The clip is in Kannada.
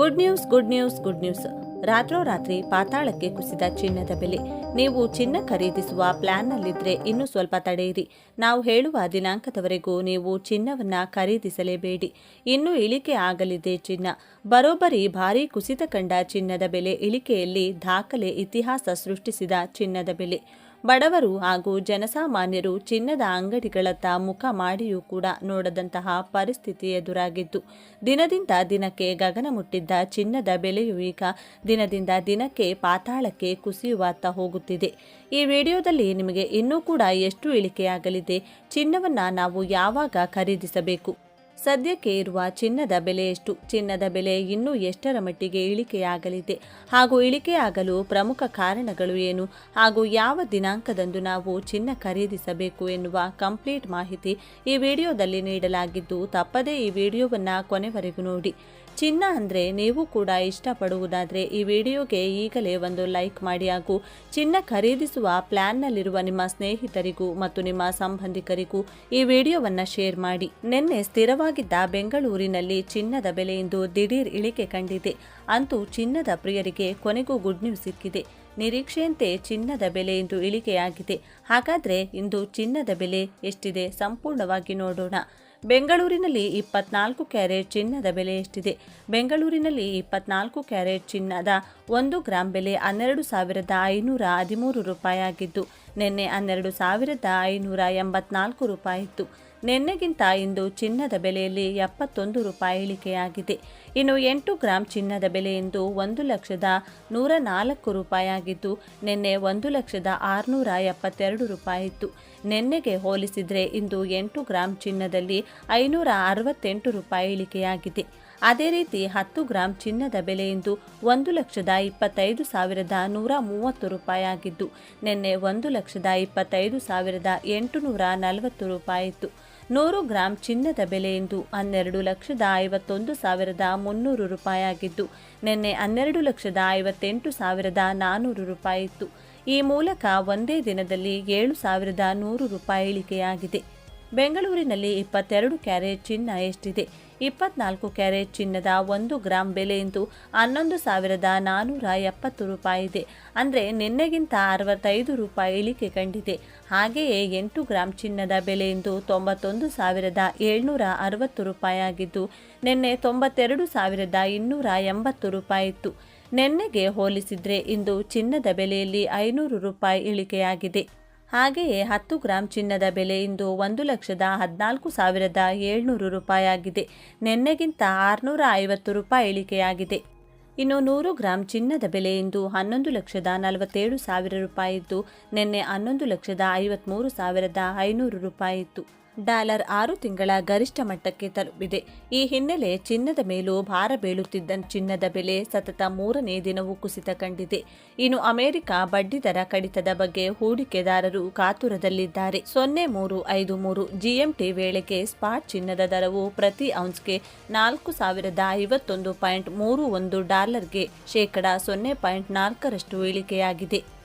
Good news good news good news ರಾತ್ರೋರಾತ್ರಿ ಪಾತಾಳಕ್ಕೆ ಕುಸಿದ ಚಿನ್ನದ ಬೆಲೆ. ನೀವು ಚಿನ್ನ ಖರೀದಿಸುವ ಪ್ಲಾನ್ನಲ್ಲಿದ್ದರೆ ಇನ್ನೂ ಸ್ವಲ್ಪ ತಡೆಯಿರಿ ನಾವು ಹೇಳುವ ದಿನಾಂಕದವರೆಗೂ ನೀವು ಚಿನ್ನವನ್ನು ಖರೀದಿಸಲೇಬೇಡಿ. ಇನ್ನೂ ಇಳಿಕೆ ಆಗಲಿದೆ ಚಿನ್ನ. ಬರೋಬ್ಬರಿ ಭಾರೀ ಕುಸಿತ ಕಂಡ ಚಿನ್ನದ ಬೆಲೆ ಇಳಿಕೆಯಲ್ಲಿ ದಾಖಲೆ ಇತಿಹಾಸ ಸೃಷ್ಟಿಸಿದ ಚಿನ್ನದ ಬೆಲೆ. ಬಡವರು ಹಾಗೂ ಜನಸಾಮಾನ್ಯರು ಚಿನ್ನದ ಅಂಗಡಿಗಳತ್ತ ಮುಖ ಮಾಡಿಯೂ ಕೂಡ ನೋಡದಂತಹ ಪರಿಸ್ಥಿತಿ ಎದುರಾಗಿತ್ತು ದಿನದಿಂದ ದಿನಕ್ಕೆ ಗಗನ ಮುಟ್ಟಿದ್ದ ಚಿನ್ನದ ಬೆಲೆಯು ಈಗ ದಿನದಿಂದ ದಿನಕ್ಕೆ ಪಾತಾಳಕ್ಕೆ ಕುಸಿಯುವತ್ತ ಹೋಗುತ್ತಿದೆ. ಈ ವಿಡಿಯೋದಲ್ಲಿ ನಿಮಗೆ ಇನ್ನೂ ಕೂಡ ಎಷ್ಟು ಇಳಿಕೆಯಾಗಲಿದೆ, ಚಿನ್ನವನ್ನು ನಾವು ಯಾವಾಗ ಖರೀದಿಸಬೇಕು? ಸದ್ಯಕ್ಕೆ ಇರುವ ಚಿನ್ನದ ಬೆಲೆ ಎಷ್ಟು? ಚಿನ್ನದ ಬೆಲೆ ಇನ್ನೂ ಎಷ್ಟರ ಮಟ್ಟಿಗೆ ಇಳಿಕೆಯಾಗಲಿದೆ? ಹಾಗೂ ಇಳಿಕೆಯಾಗಲು ಪ್ರಮುಖ ಕಾರಣಗಳು ಏನು? ಹಾಗೂ ಯಾವ ದಿನಾಂಕದಂದು ನಾವು ಚಿನ್ನ ಖರೀದಿಸಬೇಕು ಎನ್ನುವ ಕಂಪ್ಲೀಟ್ ಮಾಹಿತಿ ಈ ವಿಡಿಯೋದಲ್ಲಿ ನೀಡಲಾಗಿದ್ದು ತಪ್ಪದೇ ಈ ವಿಡಿಯೋವನ್ನು ಕೊನೆವರೆಗೂ ನೋಡಿ. ಚಿನ್ನ ಅಂದರೆ ನೀವು ಕೂಡ ಇಷ್ಟಪಡುವುದಾದರೆ ಈ ವಿಡಿಯೋಗೆ ಈಗಲೇ ಒಂದು ಲೈಕ್ ಮಾಡಿ. ಹಾಗೂ ಚಿನ್ನ ಖರೀದಿಸುವ ಪ್ಲಾನ್ನಲ್ಲಿರುವ ನಿಮ್ಮ ಸ್ನೇಹಿತರಿಗೂ ಮತ್ತು ನಿಮ್ಮ ಸಂಬಂಧಿಕರಿಗೂ ಈ ವಿಡಿಯೋವನ್ನು ಶೇರ್ ಮಾಡಿ. ನಿನ್ನೆ ಸ್ಥಿರವಾಗಿದ್ದ ಬೆಂಗಳೂರಿನಲ್ಲಿ ಚಿನ್ನದ ಬೆಲೆ ಇಂದು ದಿಢೀರ್ ಇಳಿಕೆ ಕಂಡಿದೆ. ಅಂತೂ ಚಿನ್ನದ ಪ್ರಿಯರಿಗೆ ಕೊನೆಗೂ ಗುಡ್ ನ್ಯೂಸ್ ಸಿಕ್ಕಿದೆ. ನಿರೀಕ್ಷೆಯಂತೆ ಚಿನ್ನದ ಬೆಲೆ ಇಂದು ಇಳಿಕೆಯಾಗಿದೆ. ಹಾಗಾದರೆ ಇಂದು ಚಿನ್ನದ ಬೆಲೆ ಎಷ್ಟಿದೆ ಸಂಪೂರ್ಣವಾಗಿ ನೋಡೋಣ. ಬೆಂಗಳೂರಿನಲ್ಲಿ ಇಪ್ಪತ್ನಾಲ್ಕು ಕ್ಯಾರೆಟ್ ಚಿನ್ನದ ಬೆಲೆ ಎಷ್ಟಿದೆ? ಬೆಂಗಳೂರಿನಲ್ಲಿ ಇಪ್ಪತ್ನಾಲ್ಕು ಕ್ಯಾರೆಟ್ ಚಿನ್ನದ ಒಂದು ಗ್ರಾಂ ಬೆಲೆ ಹನ್ನೆರಡು ಸಾವಿರದ ಐನೂರ ಹದಿಮೂರು ರೂಪಾಯಿ ಆಗಿದ್ದು ನಿನ್ನೆ ಹನ್ನೆರಡು ಸಾವಿರದ ಐನೂರ ಎಂಬತ್ನಾಲ್ಕು ರೂಪಾಯಿ ಇತ್ತು ನಿನ್ನೆಗಿಂತ ಇಂದು ಚಿನ್ನದ ಬೆಲೆಯಲ್ಲಿ ಎಪ್ಪತ್ತೊಂದು ರೂಪಾಯಿ ಇಳಿಕೆಯಾಗಿದೆ. ಇನ್ನು ಎಂಟು ಗ್ರಾಂ ಚಿನ್ನದ ಬೆಲೆ ಇಂದು ಒಂದು ಲಕ್ಷದ ನೂರ ನಾಲ್ಕು ರೂಪಾಯಿ ಆಗಿದ್ದು ನಿನ್ನೆ ಒಂದು ಲಕ್ಷದ ಆರುನೂರ ಎಪ್ಪತ್ತೆರಡು ರೂಪಾಯಿ ಇತ್ತು. ನಿನ್ನೆಗೆ ಹೋಲಿಸಿದರೆ ಇಂದು ಎಂಟು ಗ್ರಾಂ ಚಿನ್ನದಲ್ಲಿ ಐನೂರ ಅರವತ್ತೆಂಟು ರೂಪಾಯಿ ಇಳಿಕೆಯಾಗಿದೆ. ಅದೇ ರೀತಿ ಹತ್ತು ಗ್ರಾಂ ಚಿನ್ನದ ಬೆಲೆ ಇಂದು ಒಂದು ಲಕ್ಷದ ಇಪ್ಪತ್ತೈದು ಸಾವಿರದ ನೂರ ಮೂವತ್ತು ರೂಪಾಯಿ ಆಗಿದ್ದು, ನಿನ್ನೆ ಒಂದು ಲಕ್ಷದ ಇಪ್ಪತ್ತೈದು ಸಾವಿರದ ಎಂಟುನೂರ ನಲವತ್ತು ರೂಪಾಯಿ ಇತ್ತು. ನೂರು ಗ್ರಾಂ ಚಿನ್ನದ ಬೆಲೆ ಇಂದು ಹನ್ನೆರಡು ಲಕ್ಷದ ಐವತ್ತೊಂದು ಸಾವಿರದ ಮುನ್ನೂರು ರೂಪಾಯಿ ಆಗಿದ್ದು, ನಿನ್ನೆ ಹನ್ನೆರಡು ಲಕ್ಷದ ಐವತ್ತೆಂಟು ಸಾವಿರದ ನಾನ್ನೂರು ರೂಪಾಯಿ ಇತ್ತು. ಈ ಮೂಲಕ ಒಂದೇ ದಿನದಲ್ಲಿ ಏಳು ಸಾವಿರದ ನೂರು ರೂಪಾಯಿ ಇಳಿಕೆಯಾಗಿದೆ. ಬೆಂಗಳೂರಿನಲ್ಲಿ ಇಪ್ಪತ್ತೆರಡು ಕ್ಯಾರೆಟ್ ಚಿನ್ನ ಎಷ್ಟಿದೆ? ಇಪ್ಪತ್ನಾಲ್ಕು ಕ್ಯಾರೆಟ್ ಚಿನ್ನದ ಒಂದು ಗ್ರಾಂ ಬೆಲೆ ಇಂದು ಹನ್ನೊಂದು ಸಾವಿರದ ನಾನ್ನೂರ ಎಪ್ಪತ್ತು ರೂಪಾಯಿ ಇದೆ. ಅಂದರೆ ನಿನ್ನೆಗಿಂತ ಅರವತ್ತೈದು ರೂಪಾಯಿ ಇಳಿಕೆ ಕಂಡಿದೆ. ಹಾಗೆಯೇ ಎಂಟು ಗ್ರಾಂ ಚಿನ್ನದ ಬೆಲೆ ಇಂದು ತೊಂಬತ್ತೊಂದು ಸಾವಿರದ ಏಳ್ನೂರ ಅರವತ್ತು ರೂಪಾಯಿ ಆಗಿದ್ದು, ನಿನ್ನೆ ತೊಂಬತ್ತೆರಡು ಸಾವಿರದ ಇನ್ನೂರ ಎಂಬತ್ತು ರೂಪಾಯಿ ಇತ್ತು. ನಿನ್ನೆಗೆ ಹೋಲಿಸಿದರೆ ಇಂದು ಚಿನ್ನದ ಬೆಲೆಯಲ್ಲಿ ಐನೂರು ರೂಪಾಯಿ ಇಳಿಕೆಯಾಗಿದೆ. ಹಾಗೆಯೇ ಹತ್ತು ಗ್ರಾಂ ಚಿನ್ನದ ಬೆಲೆ ಇಂದು ಒಂದು ಲಕ್ಷದ ಹದಿನಾಲ್ಕು ಸಾವಿರದ ಏಳ್ನೂರು ರೂಪಾಯಿ ಆಗಿದೆ ನಿನ್ನೆಗಿಂತ ಆರುನೂರ ಐವತ್ತು ರೂಪಾಯಿ ಇಳಿಕೆಯಾಗಿದೆ. ಇನ್ನು ನೂರು ಗ್ರಾಂ ಚಿನ್ನದ ಬೆಲೆ ಇಂದು ಹನ್ನೊಂದು ಲಕ್ಷದ ನಲವತ್ತೇಳು ಸಾವಿರ ರೂಪಾಯಿ ಇದ್ದು ನಿನ್ನೆ ಹನ್ನೊಂದು ಲಕ್ಷದ ಐವತ್ಮೂರು ಸಾವಿರದ ಐನೂರು ರೂಪಾಯಿ ಇತ್ತು ಡಾಲರ್ ಆರು ತಿಂಗಳ ಗರಿಷ್ಠ ಮಟ್ಟಕ್ಕೆ ತಲುಪಿದೆ. ಈ ಹಿನ್ನೆಲೆ ಚಿನ್ನದ ಮೇಲೂ ಭಾರ ಬೀಳುತ್ತಿದ್ದ ಚಿನ್ನದ ಬೆಲೆ ಸತತ ಮೂರನೇ ದಿನವೂ ಕುಸಿತ ಕಂಡಿದೆ. ಇನ್ನು ಅಮೆರಿಕ ಬಡ್ಡಿದರ ಕಡಿತದ ಬಗ್ಗೆ ಹೂಡಿಕೆದಾರರು ಕಾತುರದಲ್ಲಿದ್ದಾರೆ. ಸೊನ್ನೆ ಮೂರು ಐದು ಮೂರು ಜಿಎಂಟಿ ವೇಳೆಗೆ ಸ್ಪಾಟ್ ಚಿನ್ನದ ದರವು ಪ್ರತಿ ಔನ್ಸ್ಗೆ ನಾಲ್ಕು ಸಾವಿರದ ಐವತ್ತೊಂದು ಪಾಯಿಂಟ್ ಮೂರು ಒಂದು ಡಾಲರ್ಗೆ ಶೇಕಡಾ ಸೊನ್ನೆ ಪಾಯಿಂಟ್ ನಾಲ್ಕರಷ್ಟು ಇಳಿಕೆಯಾಗಿದೆ.